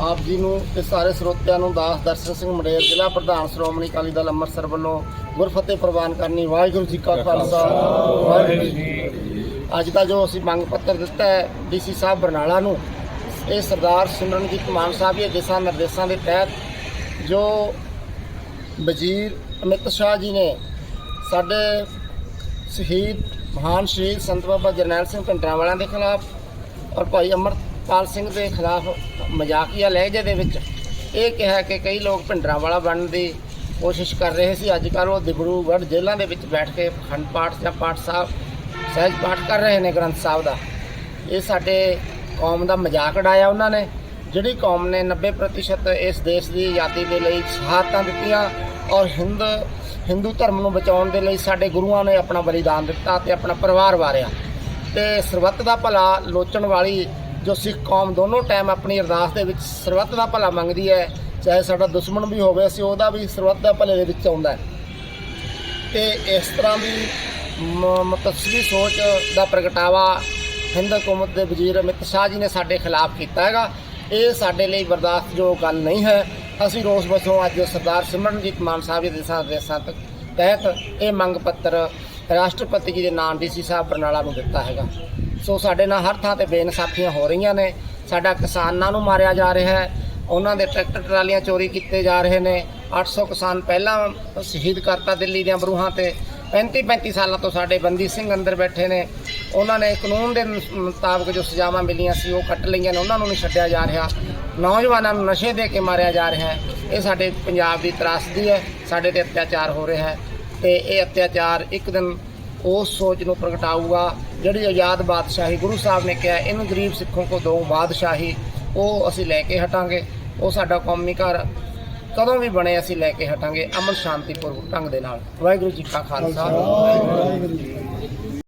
ਆਪ ਜੀ ਨੂੰ ਤੇ ਸਾਰੇ ਸਰੋਤਿਆਂ ਨੂੰ ਦਾਸ ਦਰਸ਼ਨ ਸਿੰਘ ਮੰਡੇਰ, ਜ਼ਿਲ੍ਹਾ ਪ੍ਰਧਾਨ ਸ਼੍ਰੋਮਣੀ ਅਕਾਲੀ ਦਲ ਅੰਮ੍ਰਿਤਸਰ ਵੱਲੋਂ ਗੁਰਫਤਿਹ ਪ੍ਰਵਾਨ ਕਰਨੀ, ਵਾਹਿਗੁਰੂ ਜੀ ਕਾ ਖਾਲਸਾ, ਵਾਹਿਗੁਰੂ ਜੀ ਅੱਜ ਦਾ ਜੋ ਅਸੀਂ ਮੰਗ ਪੱਤਰ ਦਿੱਤਾ ਹੈ, ਡੀਸੀ ਸਾਹਿਬ ਬਰਨਾਲਾ ਨੂੰ, ਇਹ ਸਰਦਾਰ ਸਿਮਰਨਜੀਤ ਮਾਨ ਸਾਹਿਬ ਦੇ ਦਿਸ਼ਾ ਨਿਰਦੇਸ਼ਾਂ ਦੇ ਤਹਿਤ ਜੋ ਵਜ਼ੀਰ ਅਮਿਤ ਸ਼ਾਹ ਜੀ ਨੇ ਸਾਡੇ ਸ਼ਹੀਦ, ਮਹਾਨ ਸ਼ਹੀਦ ਸੰਤ ਬਾਬਾ ਜਰਨੈਲ ਸਿੰਘ ਭਿੰਡਰਾਂਵਾਲਿਆਂ ਦੇ ਖਿਲਾਫ ਔਰ ਭਾਈ ਅਮਰਪਾਲ ਸਿੰਘ ਦੇ ਖਿਲਾਫ ਮਜ਼ਾਕੀਆ ਲਹਿਜੇ ਦੇ ਵਿੱਚ ਇਹ ਕਿਹਾ ਕਿ ਕਈ ਲੋਕ ਭਿੰਡਰਾਂਵਾਲਾ ਬਣਨ ਦੀ ਕੋਸ਼ਿਸ਼ ਕਰ ਰਹੇ ਸੀ। ਅੱਜ ਕੱਲ੍ਹ ਉਹ ਦਿਬੜੂਗੜ੍ਹ ਜ਼ਿਲ੍ਹਾ ਦੇ ਵਿੱਚ ਬੈਠ ਕੇ ਖੰਡ ਪਾਠ ਜਾਂ ਪਾਠ ਸਾਹਿਬ, ਸਹਿਜ ਪਾਠ ਕਰ ਰਹੇ ਨੇ ਗ੍ਰੰਥ ਸਾਹਿਬ ਦਾ। ਇਹ ਸਾਡੇ ਕੌਮ ਦਾ ਮਜ਼ਾਕ ਉਡਾਇਆ ਉਹਨਾਂ ਨੇ, ਜਿਹੜੀ ਕੌਮ ਨੇ 90% ਇਸ ਦੇਸ਼ ਦੀ ਆਜ਼ਾਦੀ ਦੇ ਲਈ ਸ਼ਹਾਦਤਾਂ ਦਿੱਤੀਆਂ ਔਰ ਹਿੰਦ, ਹਿੰਦੂ ਧਰਮ ਨੂੰ ਬਚਾਉਣ ਦੇ ਲਈ ਸਾਡੇ ਗੁਰੂਆਂ ਨੇ ਆਪਣਾ ਬਲੀਦਾਨ ਦਿੱਤਾ ਤੇ ਆਪਣਾ ਪਰਿਵਾਰ ਵਾਰਿਆ। ਤੇ ਸਰਬੱਤ ਦਾ ਭਲਾ ਲੋਚਣ ਵਾਲੀ ਜੋ ਸਿੱਖ ਕੌਮ ਦੋਨੋਂ ਟਾਈਮ ਆਪਣੀ ਅਰਦਾਸ ਦੇ ਵਿੱਚ ਸਰਬੱਤ ਦਾ ਭਲਾ ਮੰਗਦੀ ਹੈ, ਚਾਹੇ ਸਾਡਾ ਦੁਸ਼ਮਣ ਵੀ ਹੋਵੇ, ਅਸੀਂ ਉਹਦਾ ਵੀ ਸਰਬੱਤ ਦਾ ਭਲੇ ਦੇ ਵਿੱਚ ਆਉਂਦਾ ਹੈ। ਤੇ ਇਸ ਤਰ੍ਹਾਂ ਦੀ ਮ- ਮਤਸਵੀ ਸੋਚ ਦਾ ਪ੍ਰਗਟਾਵਾ ਹਿੰਦ ਹਕੂਮਤ ਦੇ ਵਜ਼ੀਰ ਅਮਿਤ ਸ਼ਾਹ ਜੀ ਨੇ ਸਾਡੇ ਖਿਲਾਫ ਕੀਤਾ ਹੈਗਾ। ਇਹ ਸਾਡੇ ਲਈ ਬਰਦਾਸ਼ਤਯੋਗ ਗੱਲ ਨਹੀਂ ਹੈ। ਅਸੀਂ ਰੋਸ ਵਜੋਂ ਅੱਜ ਸਰਦਾਰ ਸਿਮਰਨਜੀਤ ਮਾਨ ਸਾਹਿਬ ਦੇ ਦਿਸ਼ਾ ਨਿਰਦੇਸ਼ਾਂ ਤਹਿਤ ਇਹ ਮੰਗ ਪੱਤਰ ਰਾਸ਼ਟਰਪਤੀ ਜੀ ਦੇ ਨਾਮ ਡੀਸੀ ਸਾਹਿਬ ਬਰਨਾਲਾ ਨੂੰ ਦਿੱਤਾ ਹੈਗਾ। ਸੋ ਸਾਡੇ ਨਾਲ ਹਰ ਥਾਂ ਤੇ ਬੇਇਨਸਾਫੀਆਂ ਹੋ ਰਹੀਆਂ ਨੇ। ਸਾਡਾ ਕਿਸਾਨਾਂ ਨੂੰ ਮਾਰਿਆ ਜਾ ਰਿਹਾ ਹੈ। ਉਹਨਾਂ ਦੇ ਟਰੈਕਟਰ ਟਰਾਲੀਆਂ ਚੋਰੀ ਕੀਤੇ ਜਾ ਰਹੇ ਨੇ। 800 ਕਿਸਾਨ ਪਹਿਲਾਂ ਸ਼ਹੀਦ ਕਰਤਾ ਦਿੱਲੀ ਦੀਆਂ ਬਰੂਹਾਂ ਤੇ। 35 35 ਸਾਲਾਂ ਤੋਂ ਸਾਡੇ ਬੰਦੀ ਸਿੰਘ ਅੰਦਰ ਬੈਠੇ ਨੇ। ਉਹਨਾਂ ਨੇ ਕਾਨੂੰਨ ਦੇ ਮੁਤਾਬਕ ਜੋ ਸਜ਼ਾਵਾਂ ਮਿਲੀਆਂ ਸੀ, ਉਹ ਕੱਟ ਲਈਆਂ ਨੇ। ਉਹਨਾਂ ਨੂੰ ਨਹੀਂ ਛੱਡਿਆ ਜਾ ਰਿਹਾ। ਨੌਜਵਾਨਾਂ ਨੂੰ ਨਸ਼ੇ ਦੇ ਕੇ ਮਾਰਿਆ ਜਾ ਰਿਹਾ ਹੈ। ਇਹ ਸਾਡੇ ਪੰਜਾਬ ਦੀ ਤਰਾਸਦੀ ਹੈ। ਸਾਡੇ ਤੇ ਅਤਿਆਚਾਰ ਹੋ ਰਿਹਾ ਹੈ। ਤੇ ਇਹ ਅਤਿਆਚਾਰ ਇੱਕ ਦਿਨ ਉਸ ਸੋਚ ਨੂੰ ਪ੍ਰਗਟਾਊਗਾ। ਜਿਹੜੀ ਆਜ਼ਾਦ ਬਾਦਸ਼ਾਹੀ ਗੁਰੂ ਸਾਹਿਬ ਨੇ ਕਿਹਾ, ਇਹਨੂੰ ਗਰੀਬ ਸਿੱਖੋਂ ਕੋ ਦੋ ਬਾਦਸ਼ਾਹੀ, ਉਹ ਅਸੀਂ ਲੈ ਕੇ ਹਟਾਂਗੇ। ਉਹ ਸਾਡਾ ਕੌਮੀ ਘਰ ਕਦੋਂ ਵੀ ਬਣੇ, ਅਸੀਂ ਲੈ ਕੇ ਹਟਾਂਗੇ। ਅਮਨ ਸ਼ਾਂਤੀਪੂਰਵਕ ਢੰਗ ਦੇ ਨਾਲ। ਵਾਹਿਗੁਰੂ ਜੀ ਕਾ ਖਾਲਸਾ। ਵਾਹਿਗੁਰੂ ਜੀ